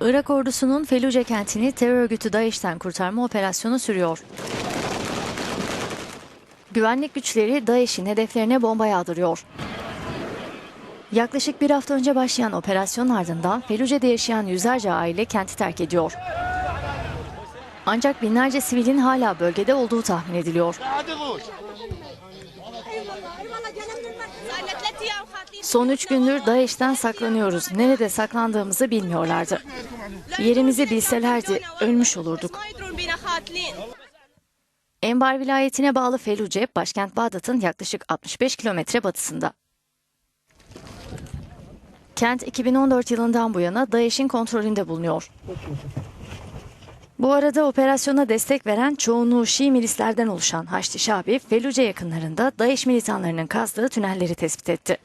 Irak ordusunun Feluce kentini terör örgütü DAEŞ'ten kurtarma operasyonu sürüyor. Güvenlik güçleri DAEŞ'in hedeflerine bomba yağdırıyor. Yaklaşık bir hafta önce başlayan operasyon ardından Feluce'de yaşayan yüzlerce aile kenti terk ediyor. Ancak binlerce sivilin hala bölgede olduğu tahmin ediliyor. Son üç gündür DAEŞ'ten saklanıyoruz. Nerede saklandığımızı bilmiyorlardı. Yerimizi bilselerdi ölmüş olurduk. Enbar vilayetine bağlı Feluce, başkent Bağdat'ın yaklaşık 65 kilometre batısında. Kent 2014 yılından bu yana DAEŞ'in kontrolünde bulunuyor. Bu arada operasyona destek veren çoğunluğu Şii milislerden oluşan Haçlı Şabi, Feluce yakınlarında DAEŞ militanlarının kazdığı tünelleri tespit etti.